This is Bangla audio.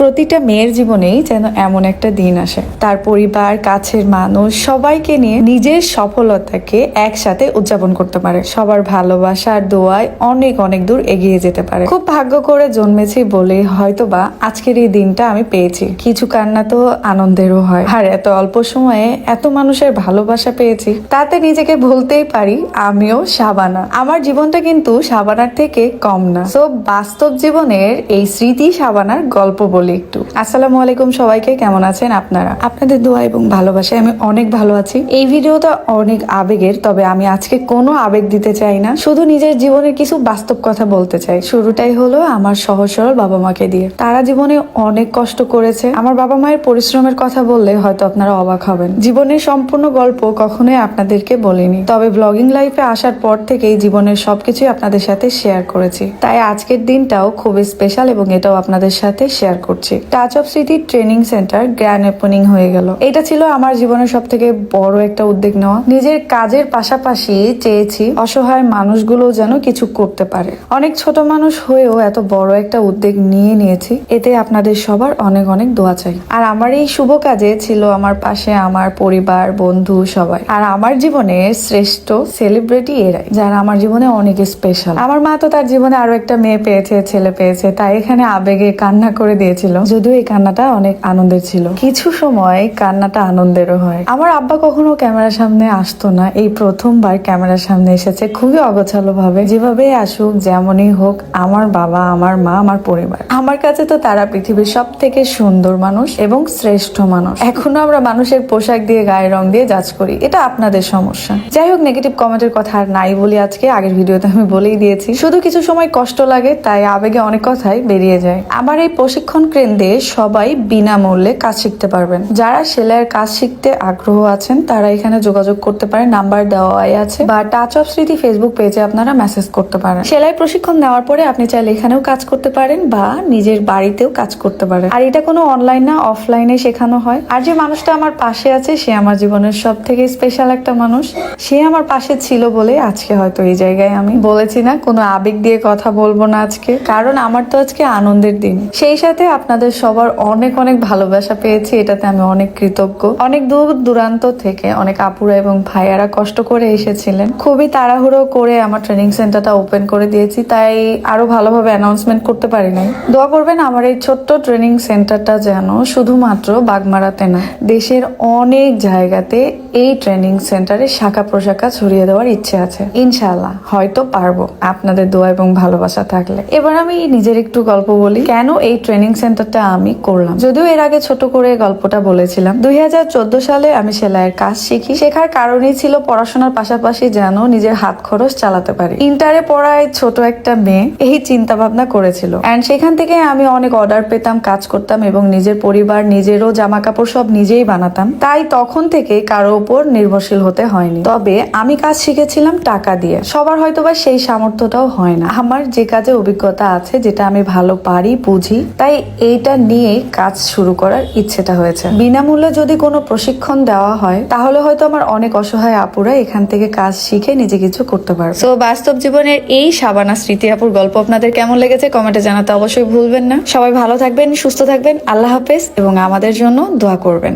প্রতিটা মেয়ের জীবনেই যেন এমন একটা দিন আসে। তার পরিবার, কাছের মানুষ সবাইকে নিয়ে নিজের সফলতাকে একসাথে উদযাপন করতে পারে। সবার ভালোবাসা আর দোয়ায় অনেক অনেক দূর এগিয়ে যেতে পারে। খুব ভাগ্য করে জন্মেছি বলে হয়তোবা আজকের এই দিনটা আমি পেয়েছি। কিছু কান্না তো আনন্দেরও হয়। আর এত অল্প সময়ে এত মানুষের ভালোবাসা পেয়েছি, তাতে নিজেকে বলতেই পারি, আমিও সাবানা। আমার জীবনটা কিন্তু সাবানার থেকে কম না। তো বাস্তব জীবনের এই স্মৃতি সাবানার গল্প বলি। একটু আসসালামু আলাইকুম সবাইকে, কেমন আছেন আপনারা? আপনাদের দোয়া এবং ভালোবাসায় আমি অনেক ভালো আছি। এই ভিডিওটা অনেক আবেগের, তবে আমি আজকে কোনো আবেগ দিতে চাই না। শুধু নিজের জীবনের কিছু বাস্তব কথা বলতে চাই। শুরুটাই হলো আমার সহজ সরল বাবা মাকে দিয়ে। তারা জীবনে অনেক কষ্ট করেছে। আমার বাবা মায়ের পরিশ্রমের কথা বললে হয়তো আপনারা অবাক হবেন। জীবনের সম্পূর্ণ গল্প কখনোই আপনাদেরকে বলিনি। তবে ব্লগিং লাইফে আসার পর থেকেই জীবনের সবকিছুই আপনাদের সাথে শেয়ার করেছি। তাই আজকের দিনটাও খুবই স্পেশাল এবং এটাও আপনাদের সাথে শেয়ার করছি। Touch of city training centre grand opening হয়ে গেল। এটা ছিল আমার জীবনের সব থেকে বড় একটা উদ্যোগ নেওয়া। নিজের কাজের পাশাপাশি চেয়েছি অসহায় মানুষগুলো যেন কিছু করতে পারে। অনেক ছোট মানুষ হয়েও এত বড় একটা উদ্যোগ নিয়ে নিয়েছি। এতে আপনাদের সবার অনেক অনেক দোয়া চাই। আর আমার এই শুভ কাজে ছিল আমার পাশে আমার পরিবার, বন্ধু, সবাই। আর আমার জীবনে শ্রেষ্ঠ সেলিব্রিটি এরাই, যারা আমার জীবনে অনেক স্পেশাল আমার মা তো তার জীবনে আরও একটা মেয়ে পেয়েছে, ছেলে পেয়েছে। তাই এখানে আবেগে কান্না করে দিয়েছিল। যদিও এই কান্নাটা অনেক আনন্দের ছিল। কিছু সময় কান্নাটা আনন্দেরও হয়। আমার আব্বা কখনো ক্যামেরার সামনে আসতো না। এই প্রথমবার ক্যামেরার সামনে এসেছে খুবই অগোছালো ভাবে যেভাবে আসুক, যেমনই হোক, আমার বাবা, আমার মা, আমার পরিবার। আমার কাছে তো তারা পৃথিবীর সব থেকে সুন্দর মানুষ এবং শ্রেষ্ঠ মানুষ। এখনও আমরা মানুষের পোশাক দিয়ে গায়ে রং দিয়ে জাজ করি। এটা আপনাদের সমস্যা। যাই হোক নেগেটিভ কমেন্টের কথা আর নাই বলি আজকে আগের ভিডিওতে আমি বলেই দিয়েছি। শুধু কিছু সময় কষ্ট লাগে, তাই আবেগে অনেক কথাই বেরিয়ে যায়। আমার এই প্রশিক্ষণ কেন্দ্রে সবাই বিনামূল্যে কাজ শিখতে পারবেন। যারা সেলাইয়ের কাজ শিখতে আগ্রহ আছেন, তারা এখানে যোগাযোগ করতে পারেন, নাম্বার দেওয়াই আছে বা টাচ অফ স্মৃতি ফেসবুক পেজে আপনারা মেসেজ করতে পারেন। সেলাই প্রশিক্ষণ নেওয়ার পরে আপনি চাইলে এখানেও কাজ করতে পারেন বা নিজের বাড়িতেও কাজ করতে পারেন। আর এটা কোনো অনলাইন না অফলাইনে শেখানো হয়। আর যে মানুষটা আমার পাশে আছে, সে আমার জীবনের সব থেকে স্পেশাল একটা মানুষ। সে আমার পাশে ছিল বলে আজকে হয়তো এই জায়গায় আমি বলেছি না, কোনো আবেগ দিয়ে কথা বলব না আজকে। কারণ আমার তো আজকে আনন্দের দিন। সেই সাথে আপনাদের সবার অনেক অনেক ভালোবাসা পেয়েছি, এটাতে আমি অনেক কৃতজ্ঞ। অনেক দূর দূরান্ত থেকে অনেক আপুরা এবং ভাইয়ারা কষ্ট করে এসেছিলেন। খুবই তাড়াহুড়ো করে আমার ট্রেনিং সেন্টারটা ওপেন করে দিয়েছি, তাই আরও ভালোভাবে অ্যানাউন্সমেন্ট করতে পারি নাই। দোয়া করবেন আমার এই ছোট্ট ট্রেনিং সেন্টারটা যেন শুধুমাত্র বাগমারাতে না, দেশের অনেক জায়গাতে এই ট্রেনিং সেন্টারে শাখা প্রশাখা ছড়িয়ে দেওয়ার ইচ্ছে আছে। ইনশাআল্লাহ, হয়তো পারব। আপনাদের দোয়া এবং ভালোবাসা থাকলে। এবার আমি নিজের একটু গল্প বলি, কেন এই ট্রেনিং সেন্টারটা আমি করলাম। যদিও এর আগে ছোট করে গল্পটা বলেছিলাম। দুই হাজার চোদ্দ সালে আমি সেলাইয়ের কাজ শিখি। শেখার কারণেই ছিল পড়াশোনার পাশাপাশি যেন নিজের হাত খরচ চালাতে পারি। ইন্টারে পড়ায় ছোট একটা মেয়ে এই চিন্তা ভাবনা করেছিল। অ্যান্ড সেখান থেকে আমি অনেক অর্ডার পেতাম, কাজ করতাম এবং নিজের পরিবার, নিজেরও জামা কাপড় সব নিজেই বানাতাম। তাই তখন থেকে কারও উপর নির্ভরশীল হতে হয়নি। তবে আমি কাজ শিখেছিলাম টাকা দিয়ে। সবার হয়তোবা সেই সামর্থ্যটাও হয় না। আমার যে কাজে অভিজ্ঞতা আছে, যেটা আমি ভালো পারি, বুঝি, তাই এইটা নিয়ে কাজ শুরু করার ইচ্ছেটা হয়েছে। বিনামূল্যে যদি কোনো প্রশিক্ষণ দেওয়া হয়, তাহলে হয়তো আমার অনেক অসহায় আপুরা এখান থেকে কাজ শিখে নিজে কিছু করতে পারবে। তো বাস্তব জীবনের এই সাবানা স্মৃতি আপুর গল্প আপনাদের কেমন লেগেছে কমেন্টে জানাতে অবশ্যই ভুলবেন না। সবাই ভালো থাকবেন, সুস্থ থাকবেন, আল্লাহ হাফেজ এবং আমাদের জন্য দোয়া করবেন।